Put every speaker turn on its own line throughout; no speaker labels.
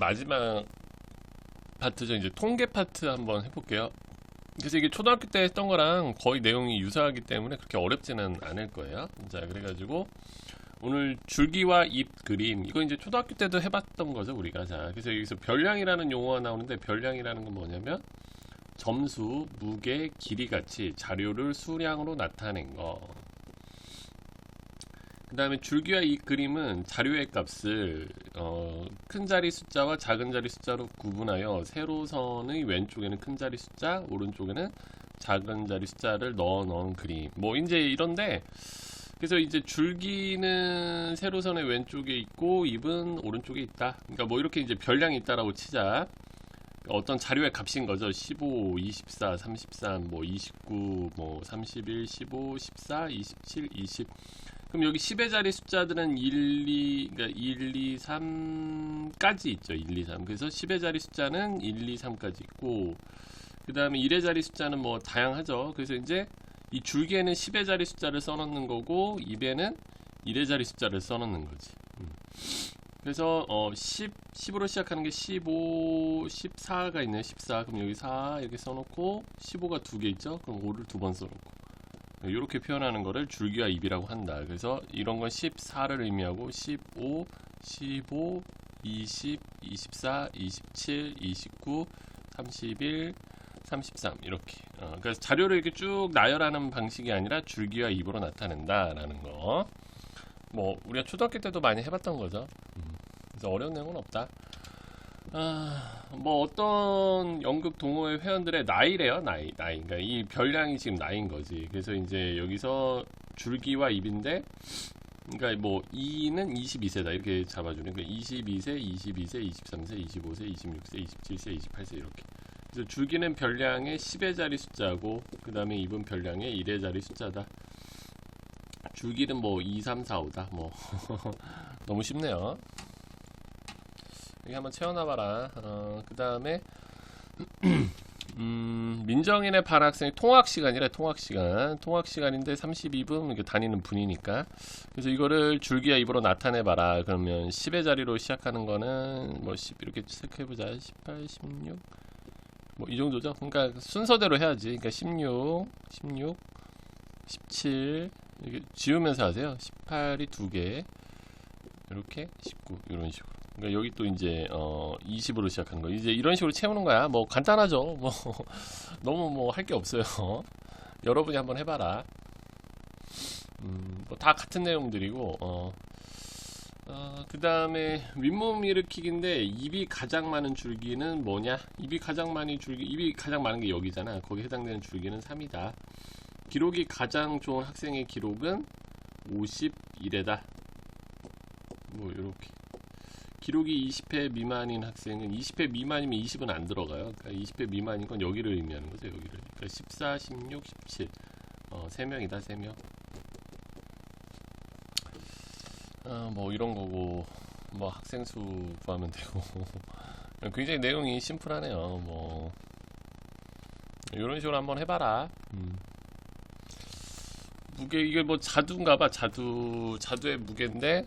마지막 파트죠. 이제 통계 파트 한번 해볼게요. 그래서 이게 초등학교 때 했던 거랑 거의 내용이 유사하기 때문에 그렇게 어렵지는 않을 거예요. 자, 그래가지고 오늘 줄기와 잎 그림 이거 이제 초등학교 때도 해봤던 거죠 우리가 자 그래서 여기서 별량이라는 용어가 나오는데 별량이라는 건 뭐냐면 점수, 무게, 길이 같이 자료를 수량으로 나타낸 거. 그 다음에 줄기와 이 그림은 자료의 값을 어, 큰 자리 숫자와 작은 자리 숫자로 구분하여 세로선의 왼쪽에는 큰 자리 숫자, 오른쪽에는 작은 자리 숫자를 넣어 놓은 그림. 뭐 이제 이런데 그래서 이제 줄기는 세로선의 왼쪽에 있고 잎은 오른쪽에 있다. 그러니까 뭐 이렇게 이제 별량이 있다라고 치자. 어떤 자료의 값인 거죠. 15, 24, 33, 뭐 29, 뭐 31, 15, 14, 27, 20. 그럼 여기 10의 자리 숫자들은 1, 2, 그러니까 1, 2, 3까지 있죠. 1, 2, 3. 그래서 10의 자리 숫자는 1, 2, 3까지 있고, 그 다음에 1의 자리 숫자는 뭐 다양하죠. 그래서 이제 이 줄기에는 10의 자리 숫자를 써놓는 거고, 입에는 1의 자리 숫자를 써놓는 거지. 음. 그래서 어 10, 10으로 시작하는 게 15, 14가 있네요. 14. 그럼 여기 4 이렇게 써놓고 15가 두 개 있죠. 그럼 5를 두 번 써놓고 이렇게 표현하는 거를 줄기와 입이라고 한다. 그래서 이런 건 14를 의미하고 15, 15, 20, 24, 27, 29, 31, 33 이렇게. 어, 그래서 자료를 이렇게 쭉 나열하는 방식이 아니라 줄기와 입으로 나타낸다라는 거. 뭐 우리가 초등학교 때도 많이 해봤던 거죠. 음, 그래서 어려운 내용은 없다. 아, 뭐 어떤 연극 동호회 회원들의 나이래요, 나이, 나이. 그러니까 이 별량이 지금 나이인 거지. 그래서 이제 여기서 줄기와 입인데, 그러니까 뭐 2는 22세다 이렇게 잡아주는 그러니까 22세, 22세, 23세, 25세, 26세, 27세, 28세 이렇게. 그래서 줄기는 별량의 10의 자리 숫자고, 그 다음에 입은 별량의 1의 자리 숫자다. 줄기는 뭐 2, 3, 4, 5다. 뭐 너무 쉽네요. 여기 한번 채워놔봐라. 어, 그 다음에 음, 민정인의 반 학생이 통학 시간이래. 통학 시간. 통학 시간인데 32분 이게 다니는 분이니까. 그래서 이거를 줄기와 입으로 나타내봐라. 그러면 10의 자리로 시작하는 거는 뭐 10 이렇게 체크해보자. 18, 16. 뭐 이 정도죠. 그러니까 순서대로 해야지. 그러니까 16, 16, 17 이렇게 지우면서 하세요. 18이 두 개. 이렇게 19 이런 식으로. 그러니까 여기 또 이제 어 20으로 시작한 거. 이제 이런 식으로 채우는 거야. 뭐 간단하죠. 뭐 너무 뭐 할 게 없어요. 여러분이 한번 해봐라. 음, 뭐 다 같은 내용들이고 어. 어, 그 다음에 윗몸 일으키기인데 입이 가장 많은 줄기는 뭐냐? 입이 가장 많이 줄기, 입이 가장 많은 게 여기잖아. 거기에 해당되는 줄기는 3이다. 기록이 가장 좋은 학생의 기록은 51회다. 뭐 이렇게. 기록이 20회 미만인 학생은 20회 미만이면 20은 안 들어가요. 그러니까 20회 미만인 건 여기를 의미하는 거죠. 여기를. 그러니까 14, 16, 17. 어, 3명이다. 3명. 아, 뭐 이런 거고 뭐 학생 수 구하면 되고 굉장히 내용이 심플하네요. 뭐 이런 식으로 한번 해봐라. 음. 무게 이게 뭐 자두인가봐 자두 자두의 무게인데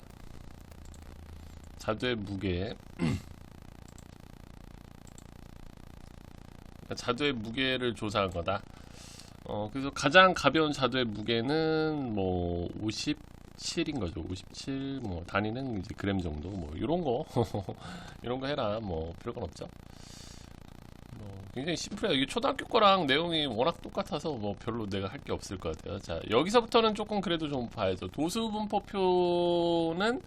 자두의 무게 그러니까 자두의 무게를 조사한 거다. 어 그래서 가장 가벼운 자두의 무게는 뭐 57인 거죠. 57 뭐 단위는 이제 그램 정도 뭐 이런 거 이런 거 해라 뭐 별건 없죠. 뭐 굉장히 심플해요. 이게 초등학교 거랑 내용이 워낙 똑같아서 뭐 별로 내가 할 게 없을 것 같아요. 자, 여기서부터는 조금 그래도 좀 봐야죠. 도수분포표는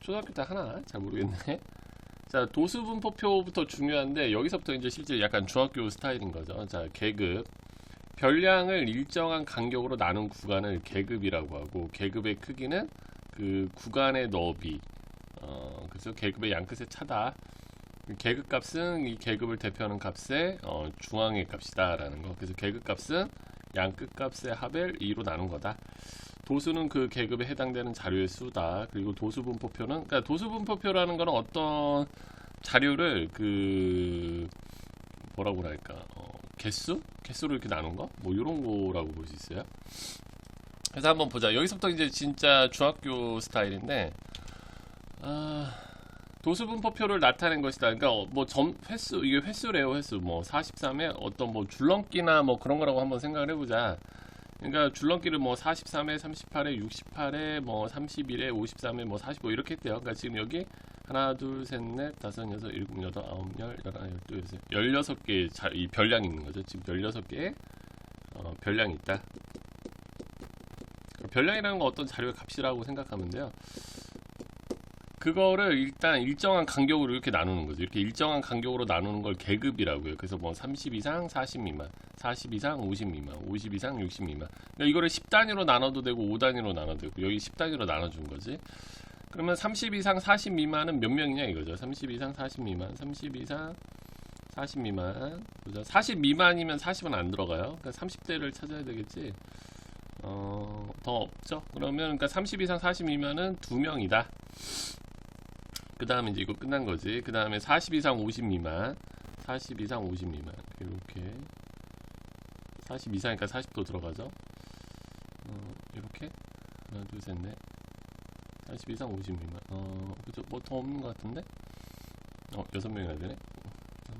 초등학교 때 하나? 잘 모르겠네. 자, 도수분포표부터 중요한데 여기서부터 이제 실제 약간 중학교 스타일인 거죠. 자, 계급. 별량을 일정한 간격으로 나눈 구간을 계급이라고 하고 계급의 크기는 그 구간의 너비. 어, 그래서 계급의 양 끝의 차다. 계급 값은 이 계급을 대표하는 값의 어, 중앙의 값이다라는 거. 그래서 계급 값은 양끝 값의 합을 2로 나눈 거다. 도수는 그 계급에 해당되는 자료의 수다. 그리고 도수 분포표는 그러니까 도수 분포표라는 거는 어떤 자료를 그 뭐라고 할까? 어, 개수? 개수로 이렇게 나눈 거? 뭐 이런 거라고 볼 수 있어요. 그래서 한번 보자. 여기서부터 이제 진짜 중학교 스타일인데 아 도수 분포표를 나타낸 것이다. 그러니까 어, 뭐점 횟수 이게 횟수래요, 횟수. 뭐 43에 어떤 뭐 줄넘기나 뭐 그런 거라고 한번 생각을 해보자. 그러니까 줄넘기를 뭐 43에 38에 68에 뭐 31에 53에 뭐45 이렇게 했대요. 그러니까 지금 여기 하나, 둘, 셋, 넷, 다섯, 여섯, 일곱, 여덟, 아홉, 열, 열하나, 열두, 열세, 열여섯 개의 자, 이 별량이 있는 거죠. 지금 열여섯 개의 어, 별량이 있다. 그러니까 별량이라는 건 어떤 자료의 값이라고 생각하면 돼요. 그거를 일단 일정한 간격으로 이렇게 나누는 거죠. 이렇게 일정한 간격으로 나누는 걸 계급이라고요. 그래서 뭐 30 이상, 40 미만, 40 이상, 50 미만, 50 이상, 60 미만. 그러니까 이거를 10단위로 나눠도 되고 5단위로 나눠도 되고 여기 10단위로 나눠준 거지. 그러면 30 이상, 40 미만은 몇 명이냐 이거죠. 30 이상, 40 미만, 30 이상, 40 미만. 보자. 40 미만이면 40은 안 들어가요. 그러니까 30대를 찾아야 되겠지. 어, 더 없죠. 그러면 그러니까 30 이상, 40 미만은 두 명이다. 그 다음에 이제 이거 끝난 거지. 그 다음에 40 이상 50 미만. 40 이상 50 미만. 이렇게. 40 이상이니까 40도 들어가죠. 어, 이렇게. 하나, 둘, 셋, 넷. 40 이상 50 미만. 어, 그죠. 뭐 더 없는 것 같은데? 어, 여섯 명이나 되네. 어,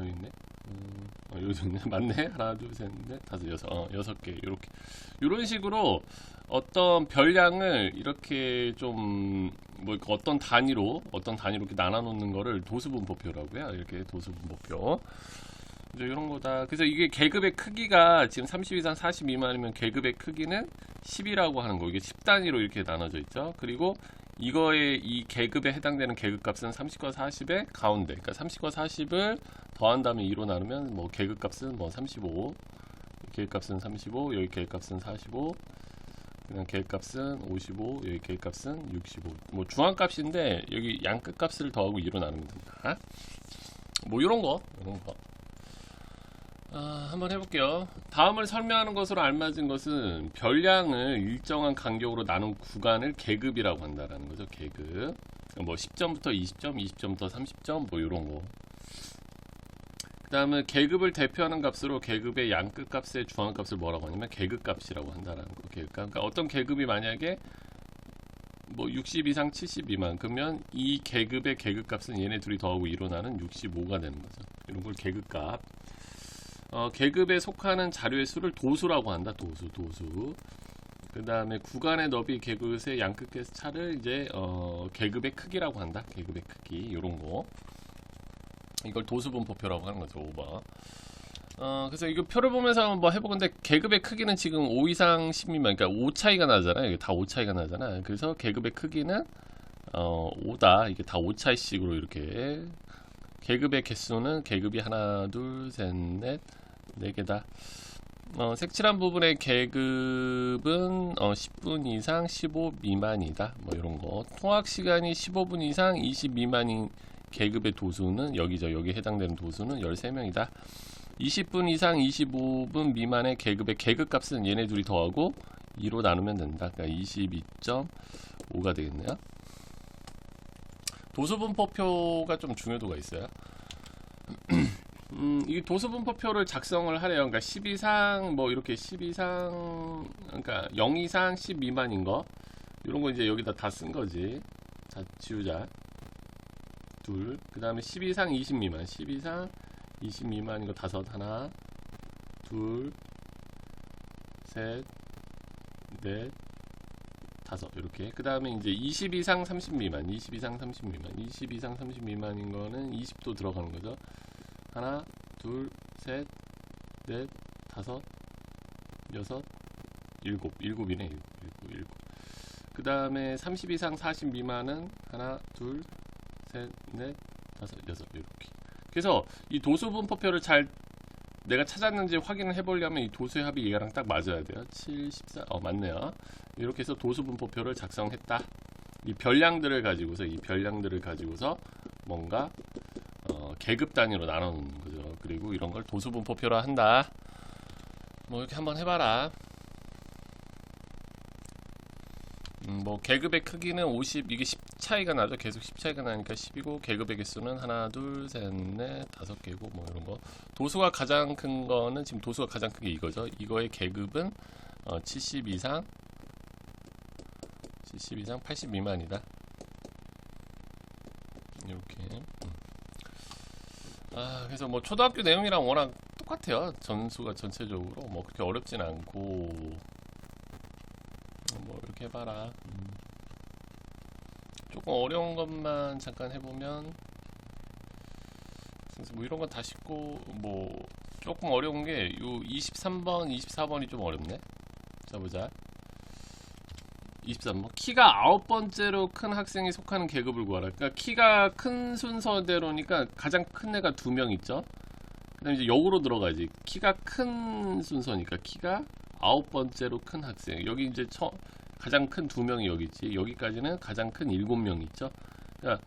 여기 있네. 음, 어, 여기 있네. 맞네. 하나, 둘, 셋, 넷, 다섯, 여섯. 어, 여섯 개. 요렇게. 요런 식으로 어떤 별량을 이렇게 좀, 뭐, 어떤 단위로, 어떤 단위로 이렇게 나눠 놓는 거를 도수분포표라고요. 이렇게 도수분포표. 이제 이런 거다. 그래서 이게 계급의 크기가 지금 30 이상 40 미만이면 계급의 크기는 10이라고 하는 거. 이게 10단위로 이렇게 나눠져 있죠. 그리고 이거의 이 계급에 해당되는 계급 값은 30과 40의 가운데. 그러니까 30과 40을 더한 다음에 2로 나누면 뭐 계급값은 뭐 35. 계급값은 35. 여기 계급값은 45. 그냥 계획값은 55, 여기 계획값은 65. 뭐 중앙값인데 여기 양끝값을 더하고 2로 나누면 된다. 뭐 이런 거, 이런 거. 아, 한번 해볼게요. 다음을 설명하는 것으로 알맞은 것은 별량을 일정한 간격으로 나눈 구간을 계급이라고 한다라는 거죠. 계급. 뭐 10점부터 20점, 20점부터 30점, 뭐 이런 거. 그 다음은 계급을 대표하는 값으로 계급의 양끝 값의 중앙 값을 뭐라고 하냐면 계급 값이라고 한다라는 거. 계급 값. 그러니까 어떤 계급이 만약에 뭐 60 이상 70 미만 그러면 이 계급의 계급 값은 얘네 둘이 더하고 일어나는 65가 되는 거죠. 이런 걸 계급 값. 어, 계급에 속하는 자료의 수를 도수라고 한다. 도수, 도수. 그 다음에 구간의 너비 계급의 양끝의 차를 이제 어, 계급의 크기라고 한다. 계급의 크기 이런 거. 이걸 도수분포표라고 하는 거죠. 5번. 어, 그래서 이거 표를 보면서 한번 해보건데 계급의 크기는 지금 5 이상 10 미만, 그러니까 5 차이가 나잖아요. 이게 다 5 차이가 나잖아. 그래서 계급의 크기는 어, 5다. 이게 다 5 차이씩으로 이렇게 계급의 개수는 계급이 하나, 둘, 셋, 넷, 네 개다. 어, 색칠한 부분의 계급은 어, 10분 이상 15 미만이다. 뭐 이런 거. 통학 시간이 15분 이상 20 미만인 계급의 도수는 여기죠. 여기 해당되는 도수는 13명이다. 20분 이상 25분 미만의 계급의 계급값은 얘네 둘이 더하고 2로 나누면 된다. 그러니까 22.5가 되겠네요. 도수분포표가 좀 중요도가 있어요. 음, 이 도수분포표를 작성을 하래요. 그러니까 10 이상 뭐 이렇게 10 이상 그러니까 0 이상 10 미만인 거 이런 거 이제 여기다 다 쓴 거지. 자, 지우자. 둘. 그 다음에 10 이상 20 미만. 10 이상 20 미만인 거 다섯 하나. 둘. 셋. 넷. 다섯 이렇게 그 다음에 이제 20 이상 30 미만 20 이상 30 미만 20 이상 30 미만인 거는 20도 들어가는 거죠 하나 둘셋넷 다섯 여섯 일곱 일곱이네 일곱 일곱 일곱 그 다음에 30 이상 40 미만은 하나 둘 셋 넷 다섯 여섯 이렇게 그래서 이 도수분포표를 잘 내가 찾았는지 확인을 해보려면 이 도수의 합이 얘랑 딱 맞아야 돼요. 7, 14, 어 맞네요. 이렇게 해서 도수분포표를 작성했다. 이 별량들을 가지고서 이 별량들을 가지고서 뭔가 어, 계급 단위로 나눠놓는 거죠. 그리고 이런 걸 도수분포표로 한다. 뭐 이렇게 한번 해봐라. 음, 뭐 계급의 크기는 50 이게 10 차이가 나죠. 계속 10 차이가 나니까 10이고 계급의 개수는 하나, 둘, 셋, 넷, 다섯 개고 뭐 이런 거. 도수가 가장 큰 거는 지금 도수가 가장 큰 게 이거죠. 이거의 계급은 어, 70 이상 70 이상 80 미만이다. 이렇게. 음. 아, 그래서 뭐 초등학교 내용이랑 워낙 똑같아요. 전수가 전체적으로 뭐 그렇게 어렵진 않고 해봐라. 음. 조금 어려운 것만 잠깐 해보면 뭐 이런 건 다 쉽고 뭐 조금 어려운 게 요 23번, 24번이 좀 어렵네. 자 보자. 23번 키가 아홉 번째로 큰 학생이 속하는 계급을 구하라. 그러니까 키가 큰 순서대로니까 가장 큰 애가 두 명 있죠. 그다음 이제 역으로 들어가지. 키가 큰 순서니까 키가 아홉 번째로 큰 학생. 여기 이제 처, 가장 큰 두 명이 여기 있지. 여기까지는 가장 큰 일곱 명 있죠. 그러니까,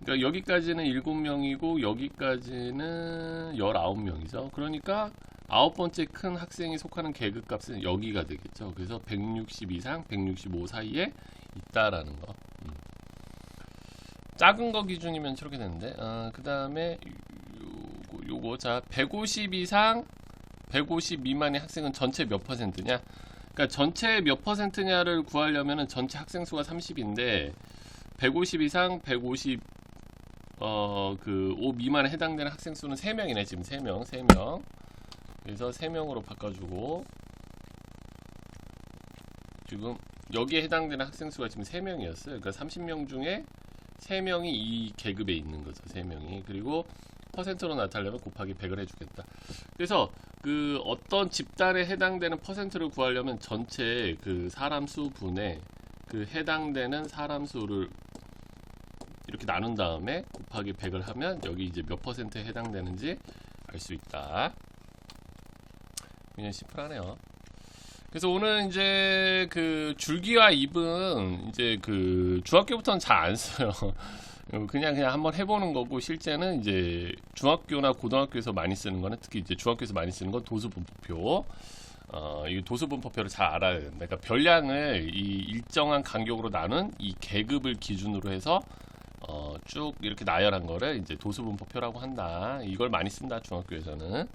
그러니까 여기까지는 일곱 명이고 여기까지는 열아홉 명이죠. 그러니까 아홉 번째 큰 학생이 속하는 계급 값은 여기가 되겠죠. 그래서 160 이상, 165 사이에 있다라는 거. 음. 작은 거 기준이면 저렇게 되는데, 어, 그 다음에 요거, 요거 자 150 이상, 150 미만의 학생은 전체 몇 퍼센트냐? 그러니까 전체 몇 퍼센트냐를 구하려면은 전체 학생 수가 30인데 150 이상, 150 어, 그, 5 미만에 해당되는 학생 수는 3명이네, 지금 3명, 3명. 그래서 3명으로 바꿔주고, 지금 여기에 해당되는 학생 수가 지금 3명이었어요. 그러니까 30명 중에 3명이 이 계급에 있는 거죠, 3명이. 그리고 퍼센트로 나타내려면 곱하기 100을 해주겠다. 그래서 그 어떤 집단에 해당되는 퍼센트를 구하려면 전체 그 사람 수 분의 그 해당되는 사람 수를 이렇게 나눈 다음에 곱하기 100을 하면 여기 이제 몇 퍼센트에 해당되는지 알 수 있다. 그냥 심플하네요. 그래서 오늘 이제 그 줄기와 입은 이제 그 중학교부터는 잘 안 써요. 그냥 그냥 한번 해보는 거고 실제는 이제 중학교나 고등학교에서 많이 쓰는 거는 특히 이제 중학교에서 많이 쓰는 건 도수분포표. 어, 이 도수분포표를 잘 알아야 된다. 그러니까 별량을 이 일정한 간격으로 나눈 이 계급을 기준으로 해서 어, 쭉 이렇게 나열한 거를 이제 도수분포표라고 한다. 이걸 많이 쓴다 중학교에서는.